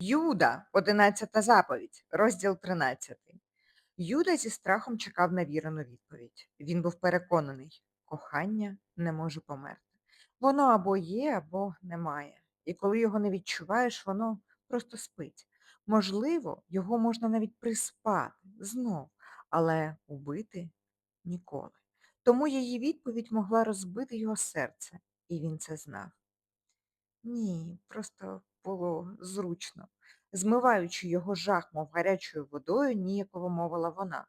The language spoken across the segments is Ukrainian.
Юда, одинадцята заповідь, розділ тринадцятий. Юда зі страхом чекав на вірену відповідь. Він був переконаний, кохання не може померти. Воно або є, або немає. І коли його не відчуваєш, воно просто спить. Можливо, його можна навіть приспати знов, але убити ніколи. Тому її відповідь могла розбити його серце, і він це знав. Ні, просто було зручно. Змиваючи його жах, мов гарячою водою, ніяково мовила вона.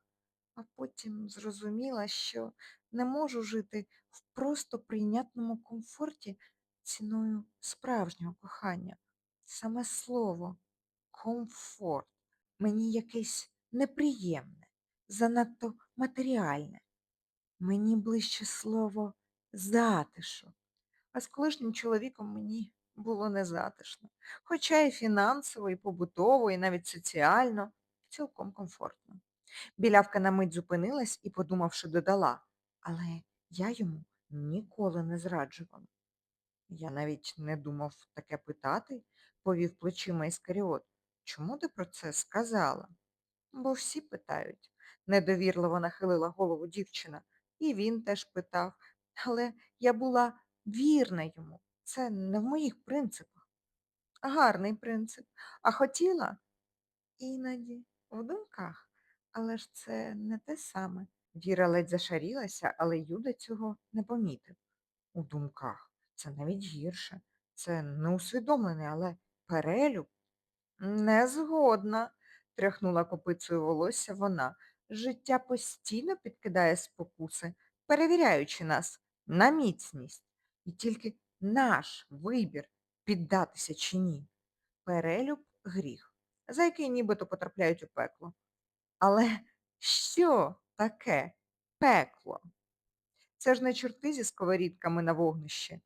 А потім зрозуміла, що не можу жити в просто прийнятному комфорті ціною справжнього кохання. Саме слово комфорт мені якесь неприємне, занадто матеріальне. Мені ближче слово затишок. А з колишнім чоловіком мені було незатишно. Хоча і фінансово, і побутово, і навіть соціально цілком комфортно. Білявка на мить зупинилась і, подумавши, додала, але я йому ніколи не зраджувала. Я навіть не думав таке питати, повів плечима Іскаріот. Чому ти про це сказала? Бо всі питають, недовірливо нахилила голову дівчина. І він теж питав. Але я була вірна йому. Це не в моїх принципах. Гарний принцип. А хотіла? Іноді, в думках. Але ж це не те саме. Віра ледь зашарілася, але Юда цього не помітив. У думках. Це навіть гірше. Це не усвідомлений, але перелюб. Не згодна, тряхнула копицею волосся вона. Життя постійно підкидає спокуси, перевіряючи нас на міцність. І тільки наш вибір піддатися чи ні. Перелюб гріх, за який нібито потрапляють у пекло. Але що таке пекло? Це ж не чорти зі сковорідками на вогнищі.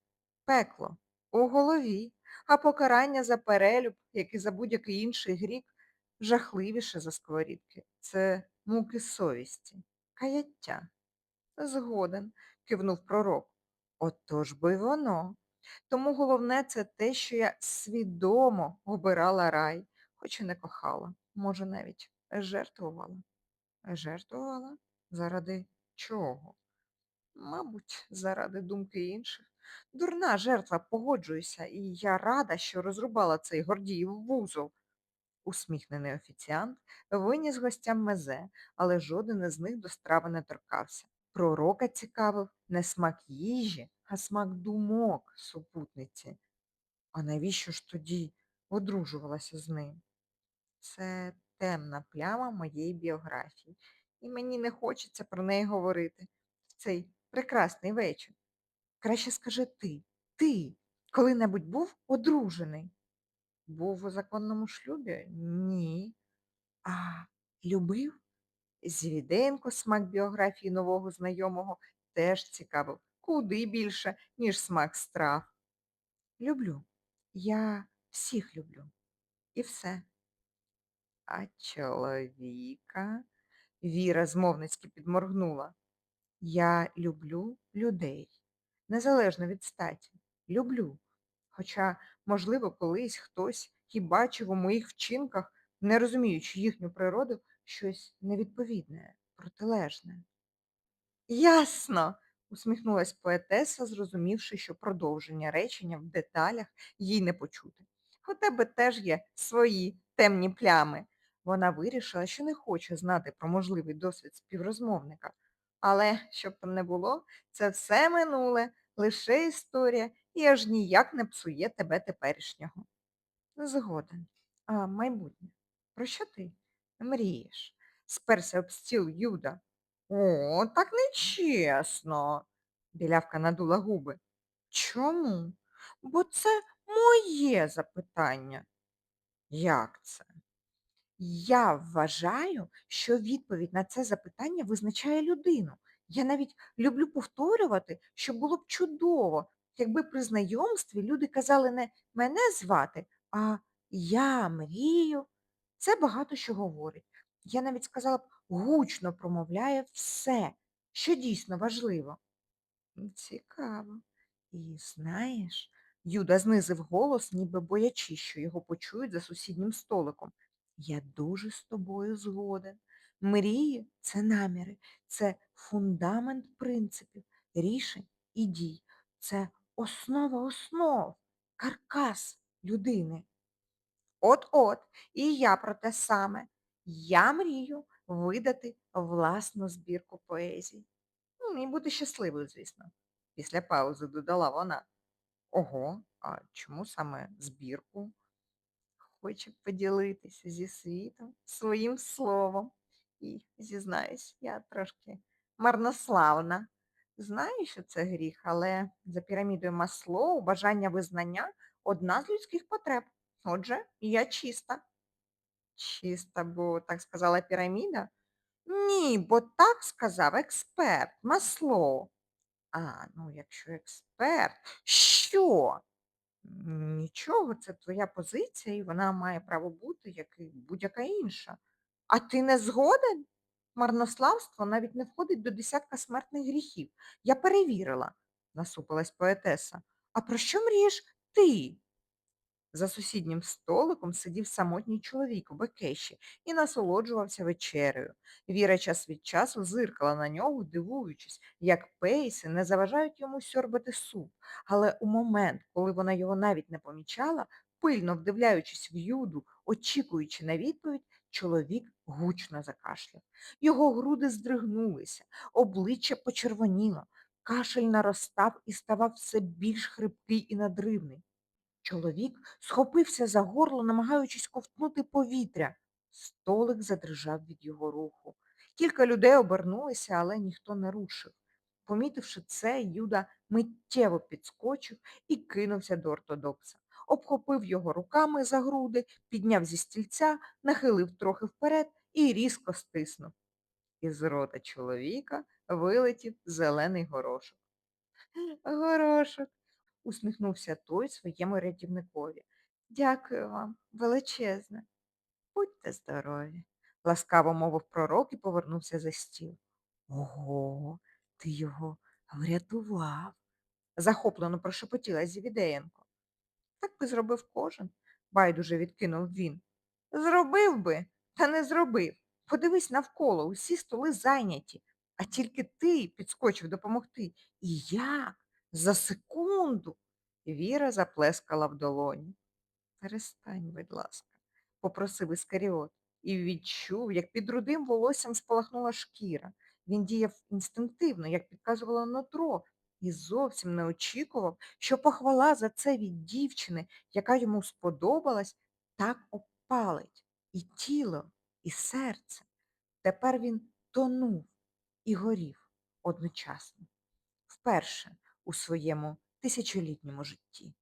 Пекло у голові, а покарання за перелюб, як і за будь-який інший грік, жахливіше за сковорідки. Це муки совісті, каяття. Згоден, кивнув пророк. Отож би воно. Тому головне це те, що я свідомо обирала рай, хоч і не кохала, може, навіть жертвувала. Жертвувала? Заради чого? Мабуть, заради думки інших. Дурна жертва, погоджуюся, і я рада, що розрубала цей Гордіїв вузол. Усміхнений офіціант виніс гостям мезе, але жоден із них до страви не торкався. Пророка цікавив не смак їжі, а смак думок супутниці. А навіщо ж тоді одружувалася з ним? Це темна пляма моєї біографії, і мені не хочеться про неї говорити в цей прекрасний вечір. Краще скажи ти, ти коли-небудь був одружений? Був у законному шлюбі? Ні. А любив? Звіденко смак біографії нового знайомого теж цікавив, куди більше, ніж смак страв. Люблю. Я всіх люблю. І все. А чоловіка? Віра змовницьки підморгнула. Я люблю людей, незалежно від статі. Люблю. Хоча, можливо, колись хтось і бачив у моїх вчинках, не розуміючи їхню природу, щось невідповідне, протилежне. Ясно, усміхнулась поетеса, зрозумівши, що продовження речення в деталях їй не почути. У тебе теж є свої темні плями. Вона вирішила, що не хоче знати про можливий досвід співрозмовника. Але, щоб там не було, це все минуле, лише історія і аж ніяк не псує тебе теперішнього. Згоден. А майбутнє. Про що ти мрієш? Сперся об стіл Юда. О, так нечесно. Білявка надула губи. Чому? Бо це моє запитання. Як це? Я вважаю, що відповідь на це запитання визначає людину. Я навіть люблю повторювати, що було б чудово, якби при знайомстві люди казали не мене звати, а я мрію. Це багато що говорить. Я навіть сказала б, гучно промовляє все, що дійсно важливо. Цікаво. І знаєш, Юда знизив голос, ніби боячись, що його почують за сусіднім столиком. Я дуже з тобою згоден. Мрії це наміри, це фундамент принципів, рішень і дій. Це основа основ, каркас людини. От-от, і я про те саме. Я мрію видати власну збірку поезій. Ну, і бути щасливою, звісно. Після паузи додала вона. Ого, а чому саме збірку? Хоче поділитися зі світом своїм словом. І, зізнаюсь, я трошки марнославна. Знаю, що це гріх, але за пірамідою Маслоу бажання визнання одна з людських потреб. Отже, я чиста. Чиста, бо так сказала піраміда? Ні, бо так сказав експерт Маслоу. А, ну якщо експерт, що? Нічого, це твоя позиція, і вона має право бути, як і будь-яка інша. А ти не згоден? Марнославство навіть не входить до десятка смертних гріхів. Я перевірила, насупилась поетеса. А про що мрієш ти? За сусіднім столиком сидів самотній чоловік у бекеші і насолоджувався вечерею. Віра час від часу зиркала на нього, дивуючись, як пейси не заважають йому сьорбати суп. Але у момент, коли вона його навіть не помічала, пильно вдивляючись в юду, очікуючи на відповідь, чоловік гучно закашляв. Його груди здригнулися, обличчя почервоніло, кашель наростав і ставав все більш хрипкий і надривний. Чоловік схопився за горло, намагаючись ковтнути повітря. Столик задрижав від його руху. Кілька людей обернулися, але ніхто не рушив. Помітивши це, Юда миттєво підскочив і кинувся до ортодокса. Обхопив його руками за груди, підняв зі стільця, нахилив трохи вперед і різко стиснув. Із рота чоловіка вилетів зелений горошок. Горошок, усміхнувся той своєму рятівникові. Дякую вам, величезне. Будьте здорові, ласкаво мовив пророк і повернувся за стіл. Ого, ти його врятував, захоплено прошепотіла Зівідеєнко. Так би зробив кожен, байдуже відкинув він. Зробив би, та не зробив. Подивись навколо, усі столи зайняті, а тільки ти підскочив допомогти. І як? За секунду. Віра заплескала в долоні. Перестань, будь ласка, попросив Іскаріот і відчув, як під рудим волоссям спалахнула шкіра. Він діяв інстинктивно, як підказувало нутро, і зовсім не очікував, що похвала за це від дівчини, яка йому сподобалась, так опалить і тіло, і серце. Тепер він тонув і горів одночасно, вперше у своєму тисячолітньому житті.